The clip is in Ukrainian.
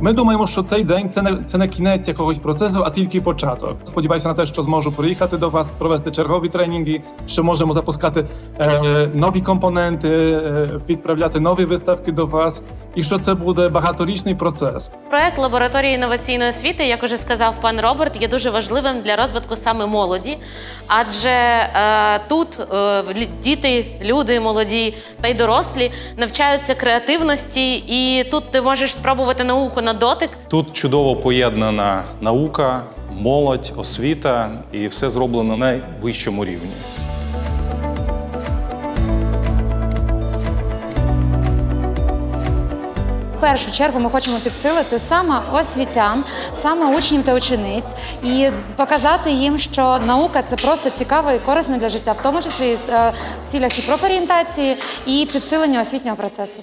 Ми думаємо, що цей день це не це не кінець якогось процесу, а тільки початок. Сподіваюся на те, що зможу приїхати до вас, провести чергові тренінги, що можемо запускати е, нові компоненти, е, відправляти нові виставки до вас, і що це буде багаторічний процес. Проект лабораторії інноваційної освіти, як уже сказав пан Роберт, є дуже важливим для розвитку саме молоді, адже е, тут е, діти, люди молоді та й дорослі навчаються креативності, і тут ти можеш спробувати науку на дотик. Тут чудово поєднана наука, молодь, освіта і все зроблено на найвищому рівні. Першу чергу ми хочемо підсилити саме освітян, саме учнів та учениць, і показати їм, що наука це просто цікаво і корисно для життя, в тому числі е, в цілях і профорієнтації, і підсилення освітнього процесу.